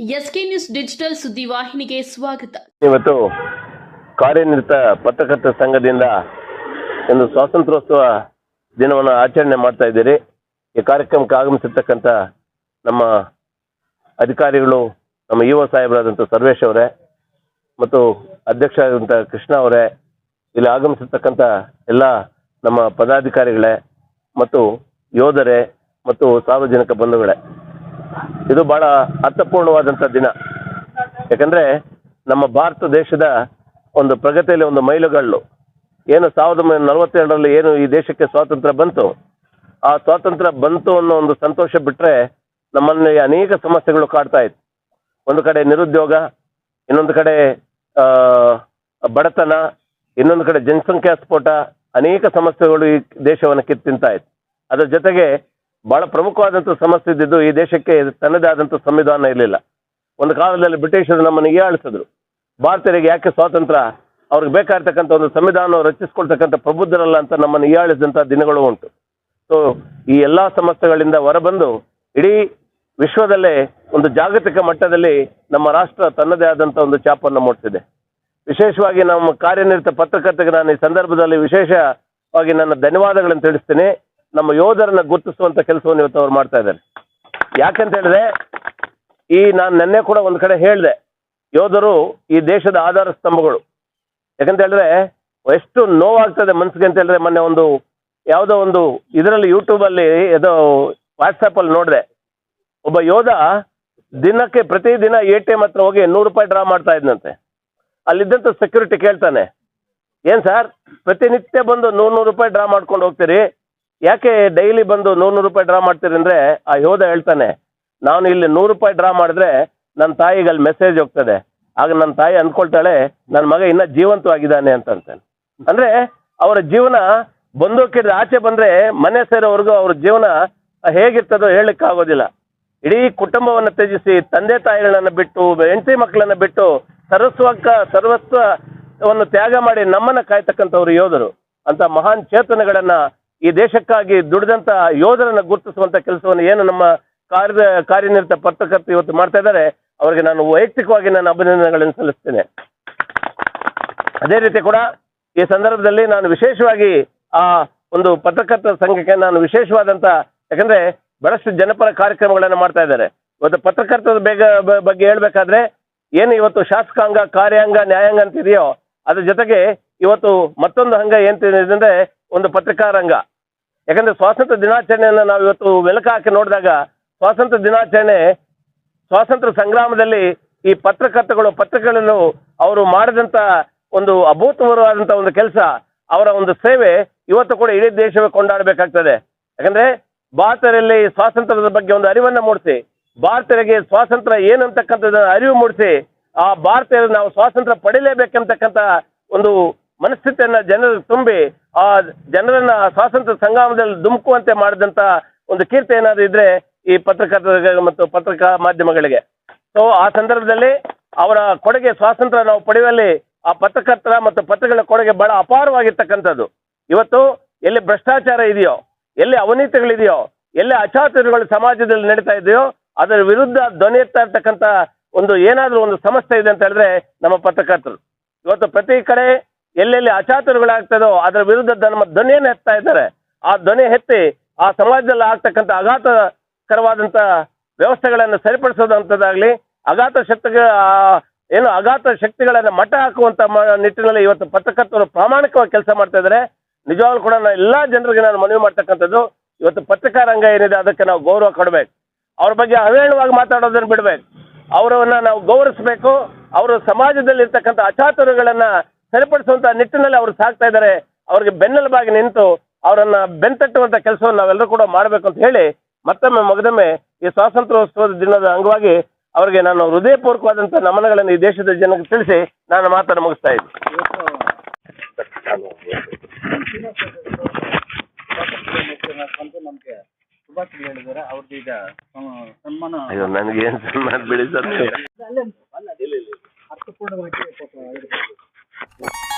SK news digital ಸುದ್ದಿವಾಹಿನಿಗೆ ಸ್ವಾಗತ. ಇವತ್ತು ಕಾರ್ಯನಿರತ ಪತ್ರಕರ್ತ ಸಂಘದಿಂದ ಒಂದು ಸ್ವಾತಂತ್ರ್ಯೋತ್ಸವ ದಿನವನ್ನು ಆಚರಣೆ ಮಾಡ್ತಾ ಇದ್ದೀರಿ. ಈ ಕಾರ್ಯಕ್ರಮಕ್ಕೆ ಆಗಮಿಸಿರ್ತಕ್ಕಂಥ ನಮ್ಮ ಅಧಿಕಾರಿಗಳು, ನಮ್ಮ ಯುವ ಸಾಹೇಬರಾದಂಥ ಸರ್ವೇಶ್ ಅವರೇ ಮತ್ತು ಅಧ್ಯಕ್ಷ ಆದಂಥ ಕೃಷ್ಣ ಅವರೇ, ಇಲ್ಲಿ ಆಗಮಿಸಿರ್ತಕ್ಕಂಥ ಎಲ್ಲ ನಮ್ಮ ಪದಾಧಿಕಾರಿಗಳೇ ಮತ್ತು ಯೋಧರೇ ಮತ್ತು ಸಾರ್ವಜನಿಕ ಬಂಧುಗಳೇ. ಇದು ಬಹಳ ಅರ್ಥಪೂರ್ಣವಾದಂಥ ದಿನ. ಯಾಕಂದ್ರೆ ನಮ್ಮ ಭಾರತ ದೇಶದ ಒಂದು ಪ್ರಗತಿಯಲ್ಲಿ ಒಂದು ಮೈಲುಗಲ್ಲು. ಏನು ಸಾವಿರದ ಒಂಬೈನೂರ ನಲವತ್ತೆರಡರಲ್ಲಿ ಏನು ಈ ದೇಶಕ್ಕೆ ಸ್ವಾತಂತ್ರ್ಯ ಬಂತು? ಆ ಸ್ವಾತಂತ್ರ್ಯ ಬಂತು ಅನ್ನೋ ಒಂದು ಸಂತೋಷ ಬಿಟ್ರೆ ನಮ್ಮಲ್ಲಿ ಅನೇಕ ಸಮಸ್ಯೆಗಳು ಕಾಡ್ತಾ ಇತ್ತು. ಒಂದು ಕಡೆ ನಿರುದ್ಯೋಗ, ಇನ್ನೊಂದು ಕಡೆ ಬಡತನ, ಇನ್ನೊಂದು ಕಡೆ ಜನಸಂಖ್ಯಾ ಸ್ಫೋಟ ಅನೇಕ ಸಮಸ್ಯೆಗಳು ಈ ದೇಶವನ್ನು ಕಿತ್ತಿಂತಾ ಇತ್ತು. ಅದರ ಜೊತೆಗೆ ಬಹಳ ಪ್ರಮುಖವಾದಂಥ ಸಮಸ್ಯೆ ಇದ್ದಿದ್ದು ಈ ದೇಶಕ್ಕೆ ತನ್ನದೇ ಆದಂಥ ಸಂವಿಧಾನ ಇರಲಿಲ್ಲ. ಒಂದು ಕಾಲದಲ್ಲಿ ಬ್ರಿಟಿಷರು ನಮ್ಮನ್ನು ಹೀಯಾಳಿಸಿದ್ರು ಭಾರತೀಯರಿಗೆ ಯಾಕೆ ಸ್ವಾತಂತ್ರ್ಯ? ಅವ್ರಿಗೆ ಬೇಕಾಗಿರ್ತಕ್ಕಂಥ ಒಂದು ಸಂವಿಧಾನ ರಚಿಸ್ಕೊಳ್ತಕ್ಕಂಥ ಪ್ರಬುದ್ಧರಲ್ಲ ಅಂತ ನಮ್ಮನ್ನು ಹೀಯಾಳಿಸಿದಂಥ ದಿನಗಳು ಉಂಟು. ಸೊ ಈ ಎಲ್ಲ ಸಮಸ್ಯೆಗಳಿಂದ ಹೊರಬಂದು ಇಡೀ ವಿಶ್ವದಲ್ಲೇ ಒಂದು ಜಾಗತಿಕ ಮಟ್ಟದಲ್ಲಿ ನಮ್ಮ ರಾಷ್ಟ್ರ ತನ್ನದೇ ಆದಂಥ ಒಂದು ಛಾಪನ್ನು ಮೂಡಿಸಿದೆ. ವಿಶೇಷವಾಗಿ ನಮ್ಮ ಕಾರ್ಯನಿರತ ಪತ್ರಕರ್ತರಿಗೆ ನಾನು ಈ ಸಂದರ್ಭದಲ್ಲಿ ವಿಶೇಷವಾಗಿ ನನ್ನ ಧನ್ಯವಾದಗಳನ್ನು ತಿಳಿಸ್ತೀನಿ. ನಮ್ಮ ಯೋಧರನ್ನ ಗುರುತಿಸುವಂತ ಕೆಲಸವನ್ನು ಇವತ್ತು ಅವ್ರು ಮಾಡ್ತಾ ಇದ್ದಾರೆ. ಯಾಕಂತ ಹೇಳಿದ್ರೆ, ಈ ನಾನು ನಿನ್ನೆ ಕೂಡ ಒಂದು ಕಡೆ ಹೇಳಿದೆ, ಯೋಧರು ಈ ದೇಶದ ಆಧಾರ ಸ್ತಂಭಗಳು. ಯಾಕಂತ ಹೇಳಿದ್ರೆ, ಎಷ್ಟು ನೋವಾಗ್ತದೆ ಮನ್ಸಿಗೆ ಅಂತ ಹೇಳಿದ್ರೆ ಮೊನ್ನೆ ಒಂದು ಯಾವುದೋ ಒಂದು ಇದರಲ್ಲಿ ಯೂಟ್ಯೂಬಲ್ಲಿ ಏನೋ ವಾಟ್ಸಪ್ಪಲ್ಲಿ ನೋಡಿದೆ, ಒಬ್ಬ ಯೋಧ ದಿನಕ್ಕೆ ಪ್ರತಿದಿನ ಎ ಟಿ ಎಂ ಹತ್ರ ಹೋಗಿ ನೂರು ರೂಪಾಯಿ ಡ್ರಾ ಮಾಡ್ತಾ ಇದ್ನಂತೆ. ಅಲ್ಲಿದ್ದಂತ ಸೆಕ್ಯೂರಿಟಿ ಕೇಳ್ತಾನೆ, ಏನ್ ಸರ್ ಪ್ರತಿನಿತ್ಯ ಬಂದು ನೂರು ನೂರು ರೂಪಾಯಿ ಡ್ರಾ ಮಾಡ್ಕೊಂಡು ಹೋಗ್ತೀರಿ? ಯಾಕೆ ಡೈಲಿ ಬಂದು ನೂರು ನೂರು ರೂಪಾಯಿ ಡ್ರಾ ಮಾಡ್ತೀರಿ ಅಂದ್ರೆ, ಆ ಯೋಧ ಹೇಳ್ತಾನೆ, ನಾನು ಇಲ್ಲಿ ನೂರು ರೂಪಾಯಿ ಡ್ರಾ ಮಾಡಿದ್ರೆ ನನ್ನ ತಾಯಿಗೆ ಅಲ್ಲಿ ಮೆಸೇಜ್ ಹೋಗ್ತದೆ. ಆಗ ನನ್ನ ತಾಯಿ ಅಂದ್ಕೊಳ್ತಾಳೆ ನನ್ನ ಮಗ ಇನ್ನ ಜೀವಂತವಾಗಿದ್ದಾನೆ ಅಂತ ಅಂತಾನೆ ಅಂದ್ರೆ ಅವರ ಜೀವನ ಬಂದೋಕಿದ್ರೆ ಆಚೆ ಬಂದ್ರೆ ಮನೆ ಸೇರೋವರೆಗೂ ಅವ್ರ ಜೀವನ ಹೇಗಿರ್ತದೋ ಹೇಳಕ್ಕಾಗೋದಿಲ್ಲ ಇಡೀ ಕುಟುಂಬವನ್ನು ತ್ಯಜಿಸಿ, ತಂದೆ ತಾಯಿಗಳನ್ನ ಬಿಟ್ಟು, ಹೆಂಡತಿ ಮಕ್ಕಳನ್ನು ಬಿಟ್ಟು ಸರ್ವಸ್ವಕ್ಕ, ಸರ್ವಸ್ವವನ್ನು ತ್ಯಾಗ ಮಾಡಿ ನಮ್ಮನ್ನ ಕಾಯ್ತಕ್ಕಂಥವ್ರು ಯೋಧರು. ಅಂತ ಮಹಾನ್ ಚೇತನಗಳನ್ನ ಈ ದೇಶಕ್ಕಾಗಿ ದುಡಿದಂತ ಯೋಧರನ್ನ ಗುರುತಿಸುವಂತ ಕೆಲಸವನ್ನು ಏನು ನಮ್ಮ ಕಾರ್ಯ ಕಾರ್ಯನಿರತ ಪತ್ರಕರ್ತ ಇವತ್ತು ಮಾಡ್ತಾ ಇದ್ದಾರೆ, ಅವರಿಗೆ ನಾನು ವೈಯಕ್ತಿಕವಾಗಿ ನಾನು ಅಭಿನಂದನೆಗಳನ್ನು ಸಲ್ಲಿಸ್ತೇನೆ. ಅದೇ ರೀತಿ ಕೂಡ ಈ ಸಂದರ್ಭದಲ್ಲಿ ನಾನು ವಿಶೇಷವಾಗಿ ಆ ಒಂದು ಪತ್ರಕರ್ತರ ಸಂಘಕ್ಕೆ ನಾನು ವಿಶೇಷವಾದಂತ, ಯಾಕಂದ್ರೆ ಬಹಳಷ್ಟು ಜನಪರ ಕಾರ್ಯಕ್ರಮಗಳನ್ನು ಮಾಡ್ತಾ ಇದ್ದಾರೆ. ಇವತ್ತು ಪತ್ರಕರ್ತರ ಬೇಗ ಬಗ್ಗೆ ಹೇಳ್ಬೇಕಾದ್ರೆ, ಏನು ಇವತ್ತು ಶಾಸಕಾಂಗ, ಕಾರ್ಯಾಂಗ, ನ್ಯಾಯಾಂಗ ಅಂತಿದೆಯೋ, ಅದ್ರ ಜೊತೆಗೆ ಇವತ್ತು ಮತ್ತೊಂದು ಅಂಗ ಏನ್ತಿದೆ ಅಂದ್ರೆ ಒಂದು ಪತ್ರಿಕಾ ರಂಗ ಯಾಕಂದ್ರೆ ಸ್ವಾತಂತ್ರ್ಯ ದಿನಾಚರಣೆಯನ್ನು ನಾವು ಇವತ್ತು ಮೆಲುಕು ಹಾಕಿ ನೋಡಿದಾಗ ಸ್ವಾತಂತ್ರ್ಯ ದಿನಾಚರಣೆ, ಸ್ವಾತಂತ್ರ್ಯ ಸಂಗ್ರಾಮದಲ್ಲಿ ಈ ಪತ್ರಕರ್ತಗಳು ಪತ್ರಿಕೆಗಳನ್ನು ಅವರು ಮಾಡಿದಂತ ಒಂದು ಅಭೂತಪೂರ್ವವಾದಂತಹ ಒಂದು ಕೆಲಸ, ಅವರ ಒಂದು ಸೇವೆ ಇವತ್ತು ಕೂಡ ಇಡೀ ದೇಶವೇ ಕೊಂಡಾಡಬೇಕಾಗ್ತದೆ. ಯಾಕಂದ್ರೆ ಭಾರತರಲ್ಲಿ ಸ್ವಾತಂತ್ರ್ಯದ ಬಗ್ಗೆ ಒಂದು ಅರಿವನ್ನ ಮೂಡಿಸಿ, ಭಾರತರಿಗೆ ಸ್ವಾತಂತ್ರ್ಯ ಏನು ಅರಿವು ಮೂಡಿಸಿ, ಆ ಭಾರತೀಯರು ನಾವು ಸ್ವಾತಂತ್ರ್ಯ ಪಡಿಲೇಬೇಕಂತಕ್ಕಂಥ ಒಂದು ಮನಸ್ಥಿತಿಯನ್ನ ಜನರು ತುಂಬಿ ಆ ಜನರನ್ನ ಸ್ವಾತಂತ್ರ್ಯ ಸಂಗ್ರಾಮದಲ್ಲಿ ಧುಮುಕುವಂತೆ ಮಾಡಿದಂತ ಒಂದು ಕೀರ್ತಿ ಏನಾದ್ರು ಇದ್ರೆ ಈ ಪತ್ರಕರ್ತರ ಮತ್ತು ಪತ್ರಿಕಾ ಮಾಧ್ಯಮಗಳಿಗೆ. ಸೊ ಆ ಸಂದರ್ಭದಲ್ಲಿ ಅವರ ಕೊಡುಗೆ ಸ್ವಾತಂತ್ರ್ಯ ನಾವು ಪಡೆಯುವಲ್ಲಿ ಆ ಪತ್ರಕರ್ತರ ಮತ್ತು ಪತ್ರಗಳ ಕೊಡುಗೆ ಬಹಳ ಅಪಾರವಾಗಿರ್ತಕ್ಕಂಥದ್ದು. ಇವತ್ತು ಎಲ್ಲಿ ಭ್ರಷ್ಟಾಚಾರ ಇದೆಯೋ, ಎಲ್ಲಿ ಅವನೀತಿಗಳಿದೆಯೋ, ಎಲ್ಲಿ ಅಚಾತುರ್ಯಗಳು ಸಮಾಜದಲ್ಲಿ ನಡೀತಾ ಇದೆಯೋ, ಅದರ ವಿರುದ್ಧ ಧ್ವನಿ ಎತ್ತಾ ಇರ್ತಕ್ಕಂಥ ಒಂದು ಏನಾದರೂ ಒಂದು ಸಮಸ್ಯೆ ಇದೆ ಅಂತ ಹೇಳಿದ್ರೆ ನಮ್ಮ ಪತ್ರಕರ್ತರು. ಇವತ್ತು ಪ್ರತಿ ಕಡೆ ಎಲ್ಲೆಲ್ಲಿ ಅಚಾತುರ್ಯಗಳಾಗ್ತದೋ ಅದರ ವಿರುದ್ಧ ನಮ್ಮ ಧ್ವನಿಯನ್ನು ಹೆತ್ತಾ ಇದ್ದಾರೆ. ಆ ಧ್ವನಿ ಎತ್ತಿ ಆ ಸಮಾಜದಲ್ಲಿ ಆಗ್ತಕ್ಕಂಥ ಅಘಾತಕರವಾದಂಥ ವ್ಯವಸ್ಥೆಗಳನ್ನು ಸರಿಪಡಿಸೋದಂಥದ್ದಾಗ್ಲಿ, ಅಘಾತ ಶಕ್ತಿ ಏನು ಅಘಾತ ಶಕ್ತಿಗಳನ್ನು ಮಟ್ಟ ಹಾಕುವಂತ ಮ- ನಿಟ್ಟಿನಲ್ಲಿ ಇವತ್ತು ಪತ್ರಕರ್ತರು ಪ್ರಾಮಾಣಿಕವಾಗಿ ಕೆಲಸ ಮಾಡ್ತಾ ಇದ್ದಾರೆ. ನಿಜವಾಗ್ಲೂ ಕೂಡ ನಾನು ಎಲ್ಲ ಜನರಿಗೆ ನಾನು ಮನವಿ ಮಾಡ್ತಕ್ಕಂಥದ್ದು, ಇವತ್ತು ಪತ್ರಿಕಾ ರಂಗ ಏನಿದೆ ಅದಕ್ಕೆ ನಾವು ಗೌರವ ಕೊಡಬೇಕು. ಅವ್ರ ಬಗ್ಗೆ ಅವೇಳವಾಗಿ ಮಾತಾಡೋದನ್ನು ಬಿಡಬೇಕು. ಅವರನ್ನ ನಾವು ಗೌರವಿಸಬೇಕು. ಅವರು ಸಮಾಜದಲ್ಲಿ ಇರ್ತಕ್ಕಂಥ ಅಚಾತುರ್ಯಗಳನ್ನ ಸರಿಪಡಿಸುವಂತ ನಿಟ್ಟಿನಲ್ಲಿ ಅವರು ಸಾಕ್ತಾ ಇದ್ದಾರೆ ಅವ್ರಿಗೆ ಬೆನ್ನೆಲುಬಾಗಿ ನಿಂತು ಅವರನ್ನ ಬೆಂತಟ್ಟುವಂತ ಕೆಲಸವನ್ನು ನಾವೆಲ್ಲರೂ ಕೂಡ ಮಾಡಬೇಕು ಅಂತ ಹೇಳಿ ಮತ್ತೊಮ್ಮೆ ಮಗದೊಮ್ಮೆ ಈ ಸ್ವಾತಂತ್ರ್ಯೋತ್ಸವದ ದಿನದ ಅಂಗವಾಗಿ ಅವರಿಗೆ ನಾನು ಹೃದಯಪೂರ್ವಕವಾದಂಥ ನಮನಗಳನ್ನು ಈ ದೇಶದ ಜನಕ್ಕೆ ತಿಳಿಸಿ ನಾನು ಮಾತನ್ನು ಮುಗಿಸ್ತಾ ಇದ್ದೀನಿ ಸನ್ಮಾನ ಬಿಡಿ ಸರ್ ಅರ್ಥಪೂರ್ಣವಾಗಿ you